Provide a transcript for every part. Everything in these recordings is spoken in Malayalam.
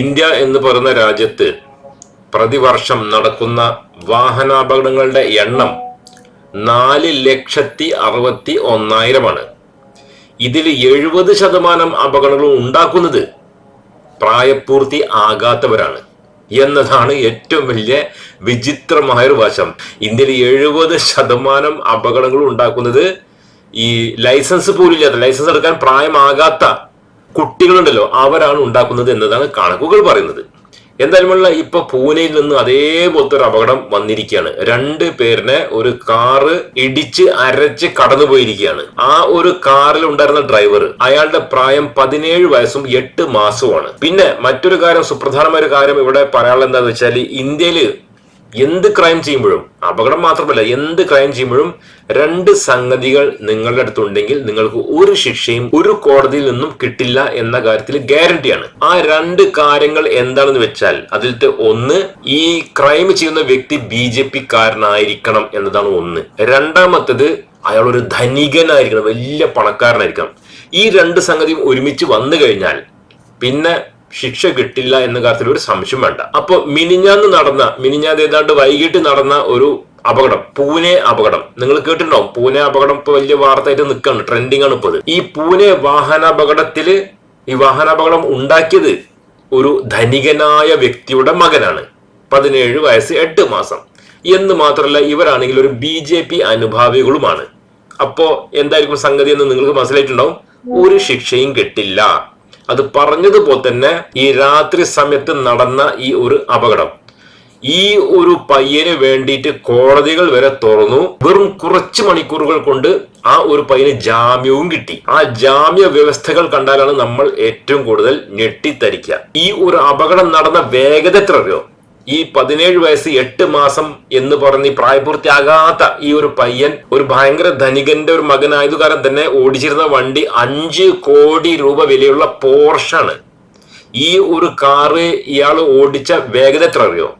ഇന്ത്യ എന്ന് പറയുന്ന രാജ്യത്ത് പ്രതിവർഷം നടക്കുന്ന വാഹനാപകടങ്ങളുടെ എണ്ണം നാല് ലക്ഷത്തി അറുപത്തി ഒന്നായിരമാണ്. ഇതിൽ എഴുപത് ശതമാനം അപകടങ്ങളും ഉണ്ടാക്കുന്നത് പ്രായപൂർത്തി ആകാത്തവരാണ് എന്നതാണ് ഏറ്റവും വലിയ വിചിത്രമായ ഒരു വശം. ഇന്ത്യയിൽ എഴുപത് ശതമാനം അപകടങ്ങൾ ഉണ്ടാക്കുന്നത് ഈ ലൈസൻസ് പോലും ഇല്ലാത്ത ലൈസൻസ് എടുക്കാൻ പ്രായമാകാത്ത കുട്ടികളുണ്ടല്ലോ അവരാണ് ഉണ്ടാക്കുന്നത് എന്നതാണ് കണക്കുകൾ പറയുന്നത്. എന്തായാലും ഇപ്പൊ പൂനെയിൽ നിന്ന് അതേപോലത്തെ ഒരു അപകടം വന്നിരിക്കുകയാണ്. രണ്ട് പേരിനെ ഒരു കാറ് ഇടിച്ച് അരച്ച് കടന്നുപോയിരിക്കുകയാണ്. ആ ഒരു കാറിൽ ഉണ്ടായിരുന്ന ഡ്രൈവർ അയാളുടെ പ്രായം പതിനേഴ് വയസ്സും എട്ട് മാസവുമാണ്. പിന്നെ മറ്റൊരു കാര്യം സുപ്രധാനമായ ഒരു കാര്യം ഇവിടെ പറയാനുള്ള എന്താണെന്ന് വെച്ചാൽ ഇന്ത്യയിൽ എന്ത് ക്രൈം ചെയ്യുമ്പോഴും അപകടം മാത്രമല്ല എന്ത് ക്രൈം ചെയ്യുമ്പോഴും രണ്ട് സംഗതികൾ നിങ്ങളുടെ അടുത്തുണ്ടെങ്കിൽ നിങ്ങൾക്ക് ഒരു ശിക്ഷയും ഒരു കോടതിയിൽ നിന്നും കിട്ടില്ല എന്ന കാര്യത്തിൽ ഗ്യാരണ്ടിയാണ് ആ രണ്ട് കാര്യങ്ങൾ എന്താണെന്ന് വെച്ചാൽ അതിലത്തെ ഒന്ന് ഈ ക്രൈം ചെയ്യുന്ന വ്യക്തി ബി ജെ പി കാരനായിരിക്കണം എന്നതാണ് ഒന്ന്. രണ്ടാമത്തത് അയാൾ ഒരു ധനികനായിരിക്കണം വലിയ പണക്കാരനായിരിക്കണം. ഈ രണ്ട് സംഗതിയും ഒരുമിച്ച് വന്നു കഴിഞ്ഞാൽ പിന്നെ ശിക്ഷ കിട്ടില്ല എന്ന കാര്യത്തിൽ ഒരു സംശയം വേണ്ട. അപ്പൊ മിനിഞ്ഞാന്ന് നടന്ന മിനിഞ്ഞാന്ന് ഏതാണ്ട് വൈകിട്ട് നടന്ന ഒരു അപകടം പൂനെ അപകടം. നിങ്ങൾ കേട്ടിട്ടുണ്ടോ പൂനെ അപകടം ഇപ്പൊ വലിയ വാർത്തയായിട്ട് നിൽക്കാണ് ട്രെൻഡിങ് ആണ് ഇപ്പോൾ ഈ പൂനെ വാഹനാപകടത്തിൽ ഈ വാഹനാപകടം ഉണ്ടാക്കിയത് ഒരു ധനികനായ വ്യക്തിയുടെ മകനാണ്. പതിനേഴ് വയസ്സ് എട്ട് മാസം. എന്ന് മാത്രമല്ല ഇവരാണെങ്കിൽ ഒരു ബി ജെ പി അനുഭാവികളുമാണ്. അപ്പോ എന്തായിരിക്കും സംഗതി എന്ന് നിങ്ങൾക്ക് മനസ്സിലായിട്ടുണ്ടാവും? ഒരു ശിക്ഷയും കിട്ടില്ല. അത് പറഞ്ഞതുപോലെ തന്നെ ഈ രാത്രി സമയത്ത് നടന്ന ഈ ഒരു അപകടം. ഈ ഒരു പയ്യന് വേണ്ടിയിട്ട് കോടതികൾ വരെ തുറന്നു. വെറും കുറച്ച് മണിക്കൂറുകൾ കൊണ്ട് ആ ഒരു പയ്യന് ജാമ്യവും കിട്ടി. ആ ജാമ്യ വ്യവസ്ഥകൾ കണ്ടാലാണ് നമ്മൾ ഏറ്റവും കൂടുതൽ ഞെട്ടിത്തരിക്കുക. ഈ ഒരു അപകടം നടന്ന വേഗത എത്ര അറിയോ ഈ പതിനേഴ് വയസ്സ് എട്ട് മാസം എന്ന് പറഞ്ഞ് പ്രായപൂർത്തിയാകാത്ത ഈ ഒരു പയ്യൻ ഒരു ഭയങ്കര ധനികന്റെ ഒരു മകനായത് കാരണം തന്നെ ഓടിച്ചിരുന്ന വണ്ടി അഞ്ച് കോടി രൂപ വിലയുള്ള പോർഷാണ് ഈ ഒരു കാറ് ഇയാൾ ഓടിച്ച വേഗത എത്ര അറിയോ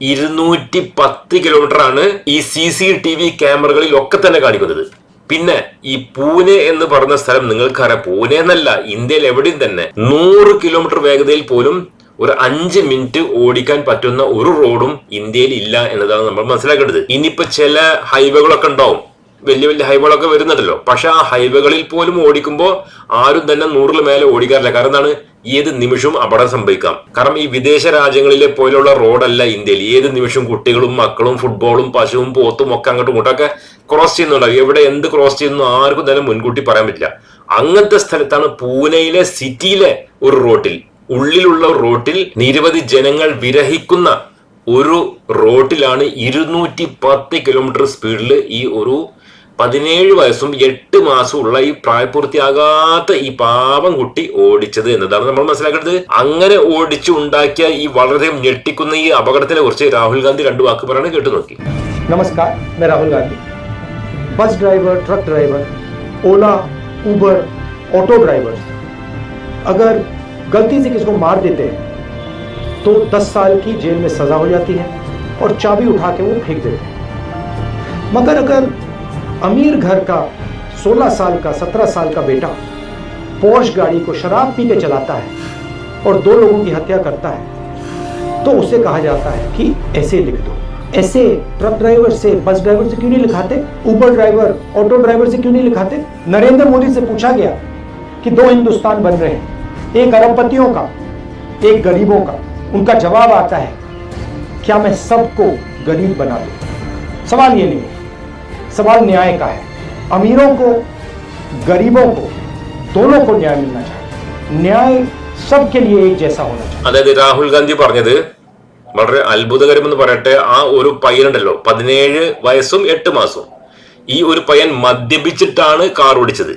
ഇരുന്നൂറ്റി പത്ത് കിലോമീറ്റർ ആണ് ഈ സി സി ടി വി ക്യാമറകളിൽ ഒക്കെ തന്നെ കാണിക്കുന്നത്. പിന്നെ ഈ പൂനെ എന്ന് പറഞ്ഞ സ്ഥലം നിങ്ങൾക്കറിയാം. പൂനെ എന്നല്ല ഇന്ത്യയിൽ എവിടെയും തന്നെ നൂറ് കിലോമീറ്റർ വേഗതയിൽ പോലും ഒരു അഞ്ച് മിനിറ്റ് ഓടിക്കാൻ പറ്റുന്ന ഒരു റോഡും ഇന്ത്യയിൽ ഇല്ല എന്നതാണ് നമ്മൾ മനസ്സിലാക്കേണ്ടത്. ഇനിയിപ്പോ ചില ഹൈവേകളൊക്കെ ഉണ്ടാവും. വലിയ വലിയ ഹൈവേകളൊക്കെ വരുന്നുണ്ടല്ലോ. പക്ഷെ ആ ഹൈവേകളിൽ പോലും ഓടിക്കുമ്പോൾ ആരും തന്നെ നൂറിൽ മേലെ ഓടിക്കാറില്ല. കാരണം എന്താണ്? ഏത് നിമിഷവും അപകടം സംഭവിക്കാം. കാരണം ഈ വിദേശ രാജ്യങ്ങളിലെ പോലുള്ള റോഡല്ല ഇന്ത്യയിൽ. ഏത് നിമിഷവും കുട്ടികളും മക്കളും ഫുട്ബോളും പശുവും പോത്തും ഒക്കെ അങ്ങോട്ടും ഇങ്ങോട്ടൊക്കെ ക്രോസ് ചെയ്യുന്നുണ്ടാവും. എവിടെ എന്ത് ക്രോസ് ചെയ്യുന്നു ആർക്കും തന്നെ മുൻകൂട്ടി പറയാൻ പറ്റില്ല. അങ്ങനത്തെ സ്ഥലത്താണ് പൂനെയിലെ സിറ്റിയിലെ ഒരു റോട്ടിൽ. ഉള്ളിലുള്ള റോട്ടിൽ നിരവധി ജനങ്ങൾ വിരഹിക്കുന്ന ഒരു റോട്ടിലാണ് ഇരുന്നൂറ്റി പത്ത് കിലോമീറ്റർ സ്പീഡിൽ ഈ ഒരു പതിനേഴ് വയസ്സും എട്ട് മാസമുള്ള ഈ പ്രായപൂർത്തിയാകാത്ത ഈ പാവം കുട്ടി ഓടിച്ചത് എന്നതാണ് നമ്മൾ മനസ്സിലാക്കേണ്ടത് അങ്ങനെ ഓടിച്ചു ഉണ്ടാക്കിയ ഈ വളരെ ഞെട്ടിക്കുന്ന ഈ അപകടത്തിനെ കുറിച്ച് രാഹുൽ ഗാന്ധി രണ്ടു വാക്ക് പറയണ കേട്ടു നോക്കി नमस्कार मैं Rahul Gandhi bus driver truck driver Ola Uber auto drivers अगर गलती से किसी को मार देते हैं तो 10 साल की जेल में सज़ा हो जाती है और चाबी उठा के वो फेंक देते हैं। मगर अगर अमीर घर का 16 साल का 17 साल का बेटा पोर्श गाड़ी को शराब पी के चलाता है और दो लोगों की हत्या करता है तो उसे कहा जाता है कि ऐसे लिख दो। ऐसे ट्रक ड्राइवर से, बस ड्राइवर से क्यों नहीं लिखाते? उबर ड्राइवर ऑटो ड्राइवर से क्यों नहीं लिखाते? नरेंद्र मोदी से पूछा गया कि दो हिंदुस्तान बन रहे हैं। एक अरबपतियों का एक गरीबों का उनका जवाब आता है क्या मैं सबको गरीब बना दूं सवाल ये नहीं है सवाल न्याय का है अमीरों को गरीबों को दोनों को न्याय मिलना चाहिए न्याय सबके लिए एक जैसा होना चाहिए അതായത് രാഹുൽ ഗാന്ധി പറഞ്ഞത് വളരെ അത്ഭുതകരമെന്ന് പറയട്ടെ ആ ഒരു പയ്യനുണ്ടല്ലോ പതിനേഴ് വയസ്സും എട്ട് മാസവും ഈ ഒരു പയ്യൻ മദ്യപിച്ചിട്ടാണ് കാർ ഓടിച്ചത്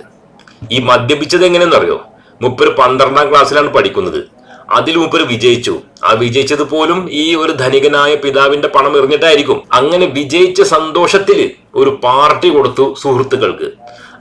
ഈ മദ്യപിച്ചത് എങ്ങനെയെന്നറിയോ മുപ്പര് പന്ത്രണ്ടാം ക്ലാസ്സിലാണ് പഠിക്കുന്നത്. അതിൽ മുപ്പര് വിജയിച്ചു. ആ വിജയിച്ചത് പോലും ഈ ഒരു ധനികനായ പിതാവിന്റെ പണം എറിഞ്ഞിട്ടായിരിക്കും. അങ്ങനെ വിജയിച്ച സന്തോഷത്തിൽ ഒരു പാർട്ടി കൊടുത്തു സുഹൃത്തുക്കൾക്ക്.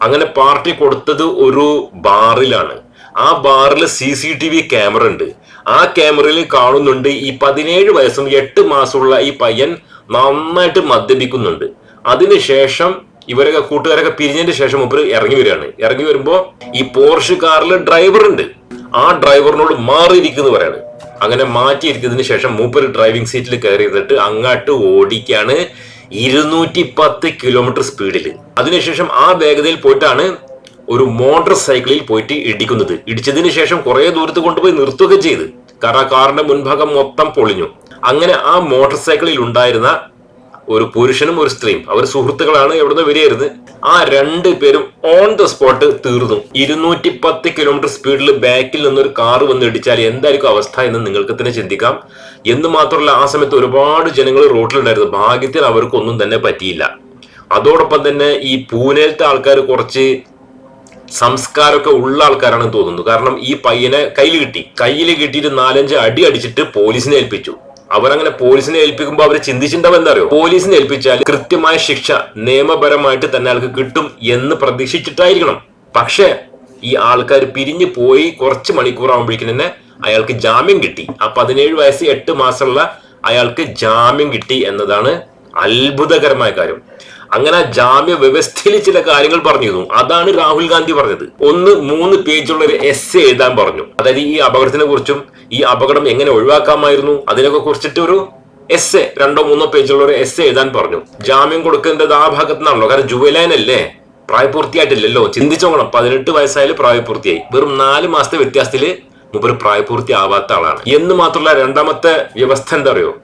അങ്ങനെ പാർട്ടി കൊടുത്തത് ഒരു ബാറിലാണ്. ആ ബാറിൽ C C T V camera ഉണ്ട്. ആ ക്യാമറയിൽ കാണുന്നുണ്ട് ഈ പതിനേഴ് വയസ്സും എട്ട് മാസമുള്ള ഈ പയ്യൻ നന്നായിട്ട് മദ്യപിക്കുന്നുണ്ട്. അതിനുശേഷം ഇവരൊക്കെ കൂട്ടുകാരൊക്കെ പിരിഞ്ഞതിന് ശേഷം മൂപ്പര് ഇറങ്ങി വരികയാണ്. ഇറങ്ങി വരുമ്പോ ഈ പോർഷ് കാറിൽ ഡ്രൈവർ ഉണ്ട്. ആ ഡ്രൈവറിനോട് മാറിയിരിക്കുന്നു പറയാണ്. അങ്ങനെ മാറ്റിയിരിക്കുന്നതിന് ശേഷം മൂപ്പര് ഡ്രൈവിംഗ് സീറ്റിൽ കയറി ഇരുന്നിട്ട് അങ്ങോട്ട് ഓടിക്കാണ് ഇരുന്നൂറ്റി പത്ത് കിലോമീറ്റർ സ്പീഡിൽ അതിനുശേഷം ആ വേഗതയിൽ പോയിട്ടാണ് ഒരു മോട്ടോർ സൈക്കിളിൽ പോയിട്ട് ഇടിക്കുന്നത്. ഇടിച്ചതിന് ശേഷം കുറെ ദൂരത്ത് കൊണ്ടുപോയി നിർത്തുകയും ചെയ്ത്. കാരണം കാറിന്റെ മുൻഭാഗം മൊത്തം പൊളിഞ്ഞു. അങ്ങനെ ആ മോട്ടോർ സൈക്കിളിൽ ഉണ്ടായിരുന്ന ഒരു പുരുഷനും ഒരു സ്ത്രീയും. അവർ സുഹൃത്തുക്കളാണ് എവിടുന്ന് വരികയായിരുന്നു. ആ രണ്ട് പേരും ഓൺ ദ സ്പോട്ട് തീർന്നു. ഇരുന്നൂറ്റി പത്ത് കിലോമീറ്റർ സ്പീഡിൽ ബാക്കിൽ നിന്നൊരു കാർ വന്ന് ഇടിച്ചാൽ എന്തായിരിക്കും അവസ്ഥ എന്ന് നിങ്ങൾക്ക് തന്നെ ചിന്തിക്കാം. എന്ന് മാത്രമല്ല ആ സമയത്ത് ഒരുപാട് ജനങ്ങൾ റോഡിലുണ്ടായിരുന്നു ഭാഗ്യത്തിൽ അവർക്കൊന്നും തന്നെ പറ്റിയില്ല. അതോടൊപ്പം തന്നെ ഈ പൂനെയിലത്തെ ആൾക്കാർ കുറച്ച് സംസ്കാരമൊക്കെ ഉള്ള ആൾക്കാരാണെന്ന് തോന്നുന്നു. കാരണം ഈ പയ്യനെ കയ്യിൽ കിട്ടി. കയ്യിൽ കിട്ടിയിട്ട് നാലഞ്ച് അടി അടിച്ചിട്ട് പോലീസിനെ ഏൽപ്പിച്ചു. അവരങ്ങനെ പോലീസിനെ ഏൽപ്പിക്കുമ്പോൾ അവർ ചിന്തിച്ചിട്ടുണ്ടാവും എന്താ അറിയോ പോലീസിനെ ഏൽപ്പിച്ചാൽ കൃത്യമായ ശിക്ഷ നിയമപരമായിട്ട് തന്നെ ആൾക്ക് കിട്ടും എന്ന് പ്രതീക്ഷിച്ചിട്ടായിരിക്കണം. പക്ഷേ ഈ ആൾക്കാർ പിരിഞ്ഞു പോയി കുറച്ച് മണിക്കൂർ ആകുമ്പോഴേക്കും തന്നെ അയാൾക്ക് ജാമ്യം കിട്ടി. ആ പതിനേഴ് വയസ്സ് എട്ട് മാസമുള്ള അയാൾക്ക് ജാമ്യം കിട്ടി എന്നതാണ് അത്ഭുതകരമായ കാര്യം. അങ്ങനെ ജാമ്യ വ്യവസ്ഥയിൽ ചില കാര്യങ്ങൾ പറഞ്ഞിരുന്നു. അതാണ് രാഹുൽ ഗാന്ധി പറഞ്ഞത്. ഒന്ന് മൂന്ന് പേജുള്ള ഒരു എസ് എഴുതാൻ പറഞ്ഞു. അതായത് ഈ അപകടത്തിനെ കുറിച്ചും ഈ അപകടം എങ്ങനെ ഒഴിവാക്കാമായിരുന്നു അതിനൊക്കെ കുറിച്ചിട്ട് ഒരു എസ് എ രണ്ടോ മൂന്നോ പേജുള്ള ഒരു എസ് എഴുതാൻ പറഞ്ഞു. ജാമ്യം കൊടുക്കേണ്ടത് ആ ഭാഗത്തു നിന്നാണല്ലോ കാരണം ജുവലൈൻ അല്ലേ? പ്രായപൂർത്തിയായിട്ടില്ലല്ലോ. ചിന്തിച്ചോക്കണം. പതിനെട്ട് വയസ്സായാലും പ്രായപൂർത്തിയായി. വെറും നാല് മാസത്തെ വ്യത്യാസത്തിൽ മുമ്പ് പ്രായപൂർത്തി ആവാത്ത ആളാണ്. എന്ന് മാത്രമല്ല രണ്ടാമത്തെ വ്യവസ്ഥ എന്താ പറയുക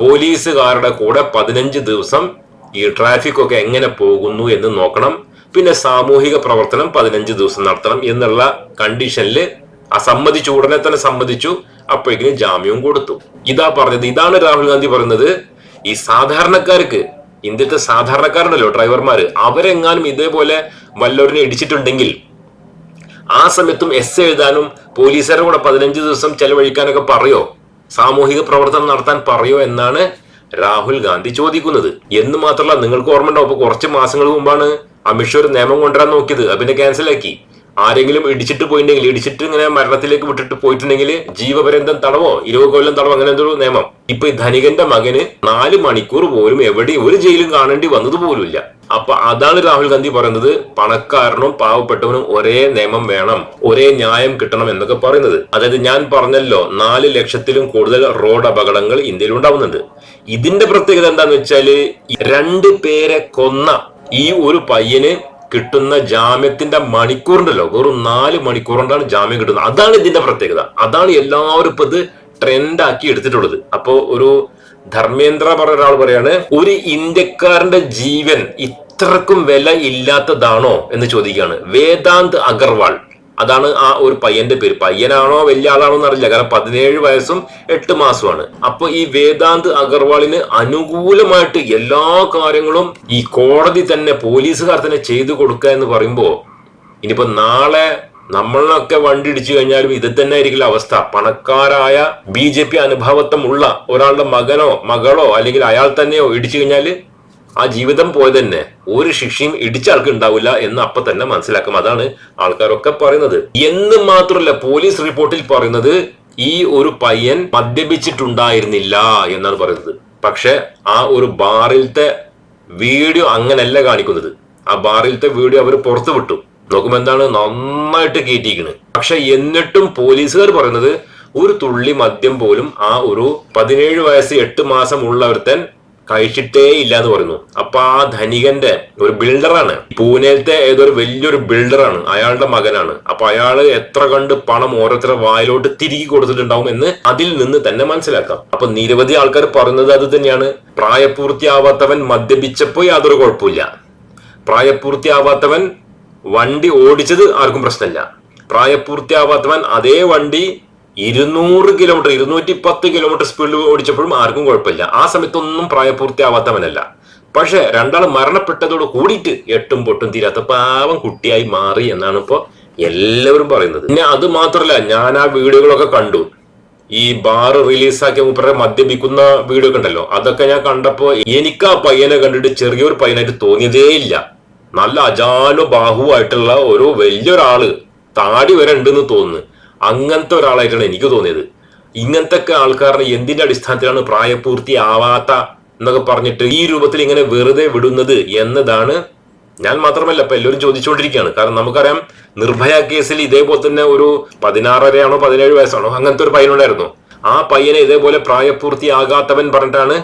പോലീസുകാരുടെ കൂടെ പതിനഞ്ച് ദിവസം ഈ ട്രാഫിക് ഒക്കെ എങ്ങനെ പോകുന്നു എന്ന് നോക്കണം. പിന്നെ സാമൂഹിക പ്രവർത്തനം പതിനഞ്ച് ദിവസം നടത്തണം എന്നുള്ള കണ്ടീഷനിൽ ആ സമ്മതിച്ചു ഉടനെ തന്നെ സമ്മതിച്ചു. അപ്പോഴേക്കും ജാമ്യവും കൊടുത്തു. ഇതാ പറഞ്ഞത് ഇതാണ് രാഹുൽ ഗാന്ധി പറയുന്നത്. ഈ സാധാരണക്കാർക്ക് ഇന്ത്യത്തെ സാധാരണക്കാരുണ്ടല്ലോ ഡ്രൈവർമാർ അവരെങ്ങാനും ഇതേപോലെ വല്ലവരിനെ ഇടിച്ചിട്ടുണ്ടെങ്കിൽ ആ സമയത്തും എസ് എഴുതാനും പോലീസുകാരുടെ കൂടെ പതിനഞ്ച് ദിവസം ചെലവഴിക്കാനൊക്കെ പറയോ? സാമൂഹിക പ്രവർത്തനം നടത്താൻ പറയോ എന്നാണ് രാഹുൽ ഗാന്ധി ചോദിക്കുന്നത്. എന്ന് മാത്രമല്ല നിങ്ങൾക്ക് ഓർമ്മ ഇപ്പൊ കുറച്ച് മാസങ്ങൾ മുമ്പാണ് അമിത്ഷാ ഒരു നിയമം കൊണ്ടുവരാൻ നോക്കിയത്. അതിനെ ക്യാൻസലാക്കി ആരെങ്കിലും ഇടിച്ചിട്ട് പോയിട്ടുണ്ടെങ്കിൽ ഇടിച്ചിട്ട് ഇങ്ങനെ മരണത്തിലേക്ക് വിട്ടിട്ട് പോയിട്ടുണ്ടെങ്കിൽ ജീവപര്യന്തം തടവോ ഇരുപത് കൊല്ലം തടവോ അങ്ങനെ എന്തോ നിയമം. ഇപ്പൊ ഈ ധനികന്റെ മകന് നാല് മണിക്കൂർ പോലും എവിടെയും ഒരു ജയിലും കാണേണ്ടി വന്നത് പോലുമില്ല അപ്പൊ അതാണ് രാഹുൽ ഗാന്ധി പറയുന്നത് പണക്കാരനും പാവപ്പെട്ടവനും ഒരേ നിയമം വേണം ഒരേ ന്യായം കിട്ടണം എന്നൊക്കെ പറയുന്നത്. അതായത് ഞാൻ പറഞ്ഞല്ലോ നാല് ലക്ഷത്തിലും കൂടുതൽ റോഡ് അപകടങ്ങൾ ഇന്ത്യയിൽ ഉണ്ടാവുന്നുണ്ട്. ഇതിന്റെ പ്രത്യേകത എന്താന്ന് വെച്ചാൽ രണ്ട് പേരെ കൊന്ന ഈ ഒരു പയ്യന് കിട്ടുന്ന ജാമ്യത്തിന്റെ മണിക്കൂറുണ്ടല്ലോ. വെറും നാല് മണിക്കൂർ കൊണ്ടാണ് ജാമ്യം കിട്ടുന്നത്. അതാണ് ഇതിന്റെ പ്രത്യേകത. അതാണ് എല്ലാവരും ഇപ്പൊ ഇത് ട്രെൻഡ് ആക്കി എടുത്തിട്ടുള്ളത്. അപ്പോ ഒരു ധർമ്മേന്ദ്ര പറഞ്ഞ ഒരാൾ പറയാണ് ഒരു ഇന്ത്യക്കാരന്റെ ജീവൻ ഇത്രക്കും വില ഇല്ലാത്തതാണോ? എന്ന് ചോദിക്കുകയാണ്. വേദാന്ത് അഗർവാൾ. അതാണ് ആ ഒരു പയ്യന്റെ പേര്. പയ്യനാണോ വലിയ ആളാണോ എന്നറിയില്ല. കാരണം പതിനേഴ് വയസ്സും എട്ട് മാസമാണ് അപ്പൊ ഈ വേദാന്ത് അഗർവാളിന് അനുകൂലമായിട്ട് എല്ലാ കാര്യങ്ങളും ഈ കോടതി തന്നെ പോലീസുകാർ തന്നെ ചെയ്തു കൊടുക്കുക എന്ന് പറയുമ്പോ ഇനിയിപ്പോ നാളെ നമ്മളൊക്കെ വണ്ടി ഇടിച്ചു കഴിഞ്ഞാലും ഇത് തന്നെ ആയിരിക്കില്ല അവസ്ഥ. പണക്കാരായ ബി ജെ പി അനുഭാവത്വമുള്ള ഒരാളുടെ മകനോ മകളോ അല്ലെങ്കിൽ അയാൾ തന്നെയോ ഇടിച്ചു കഴിഞ്ഞാൽ ആ ജീവിതം പോയത് തന്നെ ഒരു ശിക്ഷയും ഇടിച്ച ആൾക്ക് ഉണ്ടാവില്ല എന്ന് അപ്പൊ തന്നെ മനസ്സിലാക്കും. അതാണ് ആൾക്കാരൊക്കെ പറയുന്നത്. എന്ന് മാത്രമല്ല പോലീസ് റിപ്പോർട്ടിൽ പറയുന്നത് ഈ ഒരു പയ്യൻ മദ്യപിച്ചിട്ടുണ്ടായിരുന്നില്ല എന്നാണ് പറയുന്നത്. പക്ഷെ ആ ഒരു ബാറിലത്തെ വീഡിയോ അങ്ങനല്ല കാണിക്കുന്നത്. ആ ബാറിലത്തെ വീഡിയോ അവർ പുറത്തു വിട്ടു. നോക്കുമ്പോ എന്താണ്? നന്നായിട്ട് കയറ്റിയിരിക്കുന്നത് പക്ഷെ എന്നിട്ടും പോലീസുകാർ പറയുന്നത് ഒരു തുള്ളി മദ്യം പോലും ആ ഒരു പതിനേഴ് വയസ്സ് എട്ട് മാസം ഉള്ളവർത്തൻ കഴിച്ചിട്ടേ ഇല്ല എന്ന് പറയുന്നു. അപ്പൊ ആ ധനികന്റെ ഒരു ബിൽഡറാണ്. പൂനെയിലത്തെ ഏതൊരു വലിയൊരു ബിൽഡറാണ്. അയാളുടെ മകനാണ്. അപ്പൊ അയാൾ എത്ര കണ്ട് പണം ഓരോരുത്തരുടെ വായിലോട്ട് തിരികെ കൊടുത്തിട്ടുണ്ടാവും എന്ന് അതിൽ നിന്ന് തന്നെ മനസ്സിലാക്കാം. അപ്പൊ നിരവധി ആൾക്കാർ പറയുന്നത് അത് തന്നെയാണ്. പ്രായപൂർത്തിയാവാത്തവൻ മദ്യപിച്ചപ്പോ യാതൊരു കുഴപ്പമില്ല പ്രായപൂർത്തിയാവാത്തവൻ വണ്ടി ഓടിച്ചത് ആർക്കും പ്രശ്നമില്ല. പ്രായപൂർത്തിയാവാത്തവൻ അതേ വണ്ടി ഇരുന്നൂറ് കിലോമീറ്റർ ഇരുന്നൂറ്റി പത്ത് കിലോമീറ്റർ സ്പീഡിൽ ഓടിച്ചപ്പോഴും ആർക്കും കുഴപ്പമില്ല. ആ സമയത്തൊന്നും പ്രായപൂർത്തിയാവാത്തവനല്ല. പക്ഷെ രണ്ടാൾ മരണപ്പെട്ടതോട് കൂടിയിട്ട് എട്ടും പൊട്ടും തീരാത്ത പാവം കുട്ടിയായി മാറി എന്നാണ് ഇപ്പോ എല്ലാവരും പറയുന്നത്. പിന്നെ അത് മാത്രമല്ല ഞാൻ ആ വീഡിയോകളൊക്കെ കണ്ടു. ഈ ബാർ റിലീസാക്കിയ മൂപ്പരെ മദ്യപിക്കുന്ന വീഡിയോ ഒക്കെ ഉണ്ടല്ലോ. അതൊക്കെ ഞാൻ കണ്ടപ്പോൾ എനിക്ക് ആ പയ്യനെ കണ്ടിട്ട് ചെറിയൊരു പയ്യനായിട്ട് തോന്നിയതേ ഇല്ല. നല്ല അജാനു ബാഹുവായിട്ടുള്ള ഒരു വലിയൊരാൾ താടി വരെ ഉണ്ടെന്ന് തോന്നുന്നു. അങ്ങനത്തെ ഒരാളായിട്ടാണ് എനിക്ക് തോന്നിയത്. ഇങ്ങനത്തെ ഒക്കെ ആൾക്കാരുടെ എന്തിന്റെ അടിസ്ഥാനത്തിലാണ് പ്രായപൂർത്തി ആവാത്ത എന്നൊക്കെ പറഞ്ഞിട്ട് ഈ രൂപത്തിൽ ഇങ്ങനെ വെറുതെ വിടുന്നത് എന്നതാണ് ഞാൻ മാത്രമല്ല ഇപ്പൊ എല്ലാവരും ചോദിച്ചുകൊണ്ടിരിക്കുകയാണ്. കാരണം നമുക്കറിയാം നിർഭയ കേസിൽ ഇതേപോലെ തന്നെ ഒരു പതിനാറരയാണോ പതിനേഴ് വയസ്സാണോ അങ്ങനത്തെ ഒരു പയ്യനുണ്ടായിരുന്നു. ആ പയ്യനെ ഇതേപോലെ പ്രായപൂർത്തിയാകാത്തവൻ പറഞ്ഞിട്ടാണ്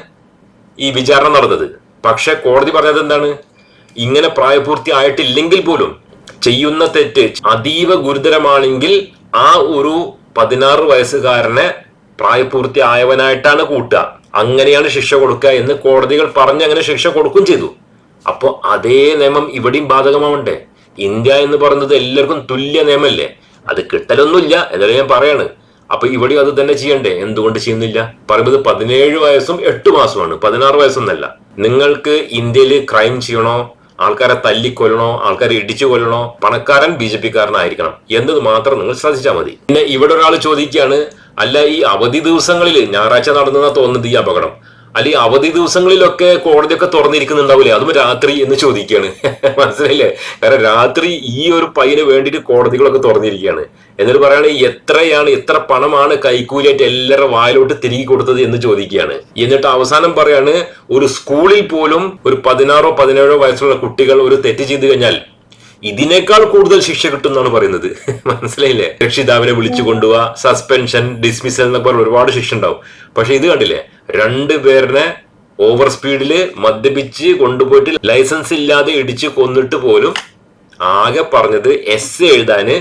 ഈ വിചാരണ നടന്നത്. പക്ഷെ കോടതി പറഞ്ഞത് എന്താണ്? ഇങ്ങനെ പ്രായപൂർത്തി ആയിട്ടില്ലെങ്കിൽ പോലും ചെയ്യുന്ന തെറ്റ് അതീവ ഗുരുതരമാണെങ്കിൽ ആ ഒരു പതിനാറ് വയസ്സുകാരനെ പ്രായപൂർത്തി ആയവനായിട്ടാണ് കൂട്ടുക. അങ്ങനെയാണ് ശിക്ഷ കൊടുക്കുക എന്ന് കോടതികൾ പറഞ്ഞ് അങ്ങനെ ശിക്ഷ കൊടുക്കുകയും ചെയ്തു. അപ്പോൾ അതേ നിയമം ഇവിടെയും ബാധകമാവണ്ടേ? ഇന്ത്യ എന്ന് പറയുന്നത് എല്ലാവർക്കും തുല്യ നിയമമല്ലേ അത് കിട്ടലൊന്നുമില്ല എന്നാലും ഞാൻ പറയാണ്. അപ്പൊ ഇവിടെയും അത് തന്നെ ചെയ്യണ്ടേ? എന്തുകൊണ്ട് ചെയ്യുന്നില്ല? പറയുന്നത് പതിനേഴ് വയസ്സും എട്ട് മാസമാണ് പതിനാറ് വയസ്സൊന്നല്ല. നിങ്ങൾക്ക് ഇന്ത്യയിൽ ക്രൈം ചെയ്യണോ? ആൾക്കാരെ തല്ലിക്കൊല്ലണോ ആൾക്കാരെ ഇടിച്ചു കൊല്ലണോ പണക്കാരൻ ബി ജെ പിക്കാരനായിരിക്കണം എന്നത് മാത്രം നിങ്ങൾ ശ്രദ്ധിച്ചാൽ മതി. പിന്നെ ഇവിടെ ഒരാൾ ചോദിക്കുകയാണ് അല്ല ഈ അവധി ദിവസങ്ങളിൽ ഞായറാഴ്ച നടന്നതാ തോന്നുന്നത് ഈ അപകടം. അല്ല അവധി ദിവസങ്ങളിലൊക്കെ കോടതിയൊക്കെ തുറന്നിരിക്കുന്നുണ്ടാവില്ലേ? അതും രാത്രി എന്ന് ചോദിക്കുകയാണ്. മനസ്സിലായില്ലേ? കാരണം രാത്രി ഈ ഒരു പയ്യന് വേണ്ടിയിട്ട് കോടതികളൊക്കെ തുറന്നിരിക്കുകയാണ്. എന്നിട്ട് പറയുകയാണ് എത്രയാണ് എത്ര പണമാണ് കൈക്കൂലിയായിട്ട് എല്ലാവരുടെ വായിലോട്ട് തിരികെ കൊടുത്തത്? എന്ന് ചോദിക്കുകയാണ്. എന്നിട്ട് അവസാനം പറയാണ് ഒരു സ്കൂളിൽ പോലും ഒരു പതിനാറോ പതിനേഴോ വയസ്സുള്ള കുട്ടികൾ ഒരു തെറ്റ് ചെയ്തു കഴിഞ്ഞാൽ ഇതിനേക്കാൾ കൂടുതൽ ശിക്ഷ കിട്ടും എന്നാണ് പറയുന്നത്. മനസ്സിലായില്ലേ? രക്ഷിതാവിനെ വിളിച്ചു കൊണ്ടുപോവാ സസ്പെൻഷൻ ഡിസ്മിസൽ എന്നൊക്കെ പറഞ്ഞ ഒരുപാട് ശിക്ഷ ഉണ്ടാവും. പക്ഷെ ഇത് കണ്ടില്ലേ? രണ്ട് പേരിനെ ഓവർ സ്പീഡിൽ മദ്യപിച്ച് കൊണ്ടുപോയിട്ട് ലൈസൻസ് ഇല്ലാതെ ഇടിച്ച് കൊന്നിട്ട് പോലും ആകെ പറഞ്ഞത് എസ് എഴുതാന്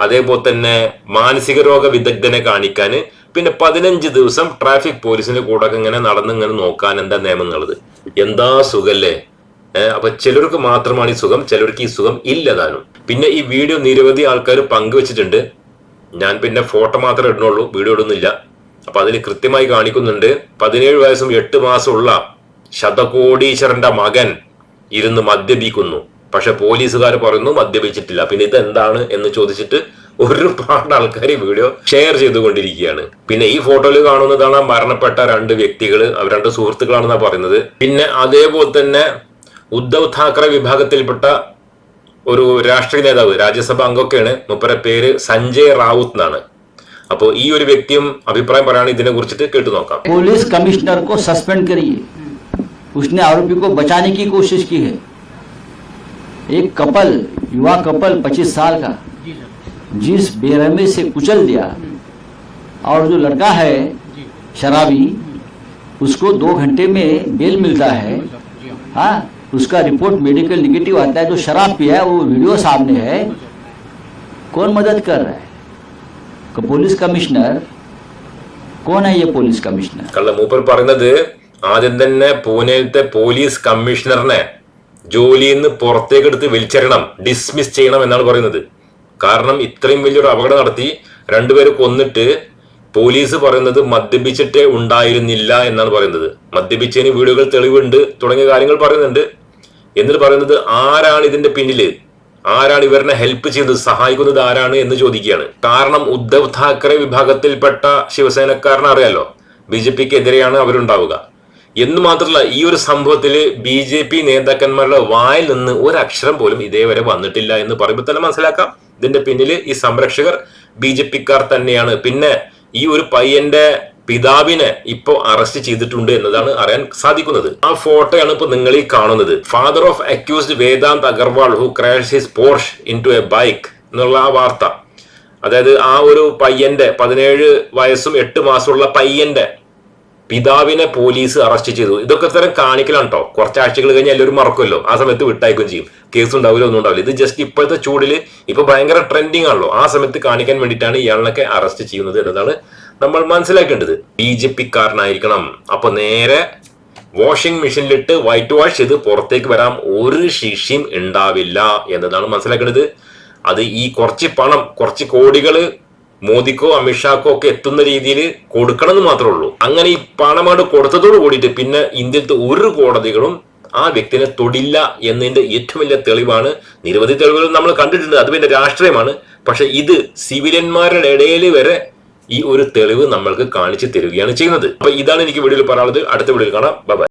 അതേപോലെ തന്നെ മാനസിക രോഗ വിദഗ്ധനെ കാണിക്കാന് പിന്നെ പതിനഞ്ച് ദിവസം ട്രാഫിക് പോലീസിന്റെ കൂടെ ഇങ്ങനെ നടന്ന് ഇങ്ങനെ നോക്കാൻ എന്താ നിയമം എന്താ സുഖല്ലേ അപ്പൊ ചിലർക്ക് മാത്രമാണ് ഈ സുഖം ചിലർക്ക് ഈ സുഖം ഇല്ലതാനും. പിന്നെ ഈ വീഡിയോ നിരവധി ആൾക്കാർ പങ്കുവച്ചിട്ടുണ്ട്. ഞാൻ പിന്നെ ഫോട്ടോ മാത്രമേ ഇടുന്നുള്ളൂ വീഡിയോ ഇടുന്നില്ല. അപ്പൊ അതിൽ കൃത്യമായി കാണിക്കുന്നുണ്ട് പതിനേഴ് വയസ്സും എട്ട് മാസമുള്ള ശതകോടീശ്വരന്റെ മകൻ ഇരുന്ന് മദ്യപിക്കുന്നു. പക്ഷെ പോലീസുകാർ പറയുന്നു മദ്യപിച്ചിട്ടില്ല. പിന്നെ ഇത് എന്താണ് എന്ന് ചോദിച്ചിട്ട് ഒരുപാട് ആൾക്കാർ ഈ വീഡിയോ ഷെയർ ചെയ്തുകൊണ്ടിരിക്കുകയാണ്. പിന്നെ ഈ ഫോട്ടോയിൽ കാണുന്നതാണ് മരണപ്പെട്ട രണ്ട് വ്യക്തികൾ അവർ രണ്ട് സുഹൃത്തുക്കളാണെന്നാണ് പറയുന്നത്. പിന്നെ അതേപോലെ തന്നെ ഉദ്ധവ് താക്കറെ വിഭാഗത്തിൽപ്പെട്ട ഒരു രാഷ്ട്രീയ നേതാവ് രാജ്യസഭ അംഗമൊക്കെയാണ് മുപ്പര പേര് സഞ്ജയ് റാവുത്ത് എന്നാണ് അപ്പോൾ ഈ ഒരു വ്യക്തിയും അഭിപ്രായം പറയുകയാണ് ഇതിനെ കുറിച്ചിട്ട് കേട്ടു നോക്കാം पुलिस कमिश्नर को सस्पेंड करिए उसने आरोपी को बचाने की कोशिश की है एक कपल युवा कपल 25 साल का जिस बेरहमी से कुचल दिया और जो लड़का है शराबी उसको दो घंटे में बेल मिलता है हाँ उसका रिपोर्ट मेडिकल निगेटिव आता है जो शराब पिया है वो वीडियो सामने है कौन मदद कर रहा है क- पुलिस कमिश्नर कौन है ये पुलिस कमिश्नर കള്ള മൂപ്പർ പറയുന്നത് ആദ്യം തന്നെ പൂനെയിലത്തെ പോലീസ് കമ്മീഷണറിനെ ജോലിയിൽ നിന്ന് പുറത്തേക്ക് എടുത്ത് വലിച്ചെറിയണം ഡിസ്മിസ് ചെയ്യണം എന്നാണ് പറയുന്നത് കാരണം ഇത്രയും വലിയൊരു അപകടം നടത്തി രണ്ടുപേരെ കൊന്നിട്ട് പോലീസ് പറയുന്നത് മദ്യപിച്ചിട്ടേ ഉണ്ടായിരുന്നില്ല എന്നാണ് പറയുന്നത് മദ്യപിച്ചതിന് വീഡിയോകൾ തെളിവുണ്ട് തുടങ്ങിയ കാര്യങ്ങൾ പറയുന്നുണ്ട് എന്നിട്ട് പറയുന്നത് ആരാണ് ഇതിന്റെ പിന്നിൽ? ആരാണ് ഇവരെ ഹെൽപ്പ് ചെയ്യുന്നത്? സഹായിക്കുന്നത് ആരാണ് എന്ന് ചോദിക്കുകയാണ്. കാരണം ഉദ്ധവ് താക്കറെ വിഭാഗത്തിൽപ്പെട്ട ശിവസേനക്കാരനെ അറിയാലോ? ബി ജെ പിക്ക് എതിരെയാണ് അവരുണ്ടാവുക. എന്ന് മാത്രമല്ല ഈ ഒരു സംഭവത്തിൽ ബി ജെ പി നേതാക്കന്മാരുടെ വായിൽ നിന്ന് ഒരക്ഷരം പോലും ഇതേവരെ വന്നിട്ടില്ല എന്ന് പറയുമ്പോൾ തന്നെ മനസ്സിലാക്കാം. ഇതിന്റെ പിന്നിൽ ഈ സംരക്ഷകർ ബി ജെ പിക്കാർ തന്നെയാണ്. പിന്നെ ഈ ഒരു പയ്യന്റെ പിതാവിനെ ഇപ്പോ അറസ്റ്റ് ചെയ്തിട്ടുണ്ട് എന്നതാണ് അറിയാൻ സാധിക്കുന്നത്. ആ ഫോട്ടോയാണ് ഇപ്പൊ നിങ്ങൾ ഈ കാണുന്നത്. Father of accused Vedant Agarwal who crash his Porsche into a bike എന്നുള്ള ആ വാർത്ത. അതായത് ആ ഒരു പയ്യന്റെ പതിനേഴ് വയസ്സും എട്ട് മാസമുള്ള പയ്യന്റെ പിതാവിനെ പോലീസ് അറസ്റ്റ് ചെയ്തു. ഇതൊക്കെ തരം കാണിക്കലാണ് കേട്ടോ കുറച്ച് ആഴ്ചകൾ എല്ലാവരും മറക്കുമല്ലോ. ആ സമയത്ത് വിട്ടായിക്കും ചെയ്യും. കേസ് ഉണ്ടാവില്ല ഒന്നും ഉണ്ടാവില്ല. ഇത് ജസ്റ്റ് ഇപ്പോഴത്തെ ചൂടിൽ ഇപ്പൊ ഭയങ്കര ട്രെൻഡിങ് ആണല്ലോ. ആ സമയത്ത് കാണിക്കാൻ വേണ്ടിയിട്ടാണ് ഇയാളിനൊക്കെ അറസ്റ്റ് ചെയ്യുന്നത് എന്നതാണ് നമ്മൾ മനസ്സിലാക്കേണ്ടത് ബി ജെ പിക്കാരനായിരിക്കണം. അപ്പൊ നേരെ വാഷിംഗ് മെഷീനിലിട്ട് വൈറ്റ് വാഷ് ചെയ്ത് പുറത്തേക്ക് വരാം ഒരു ശിക്ഷയും ഉണ്ടാവില്ല എന്നതാണ് മനസ്സിലാക്കേണ്ടത്. അത് ഈ കുറച്ച് പണം കുറച്ച് കോടികൾ മോദിക്കോ അമിത്ഷാക്കോ ഒക്കെ എത്തുന്ന രീതിയിൽ കൊടുക്കണം എന്ന് മാത്രമേ ഉള്ളൂ. അങ്ങനെ ഈ പണമാണ് കൊടുത്തതോട് കൂടിയിട്ട് പിന്നെ ഇന്ത്യത്തെ ഒരു കോടതികളും ആ വ്യക്തിനെ തൊടില്ല എന്നതിന്റെ ഏറ്റവും വലിയ തെളിവാണ്. നിരവധി തെളിവുകൾ നമ്മൾ കണ്ടിട്ടുണ്ട്. അത് പിന്നെ രാഷ്ട്രീയമാണ്. പക്ഷെ ഇത് സിവിലിയന്മാരുടെ ഇടയിൽ വരെ ഈ ഒരു തെളിവ് നമ്മൾക്ക് കാണിച്ചു തരികയാണ് ചെയ്യുന്നത്. അപ്പൊ ഇതാണ് എനിക്ക് വീഡിയോയിൽ പറയാനുള്ളത്. അടുത്ത വീഡിയോയിൽ കാണാം. ബൈ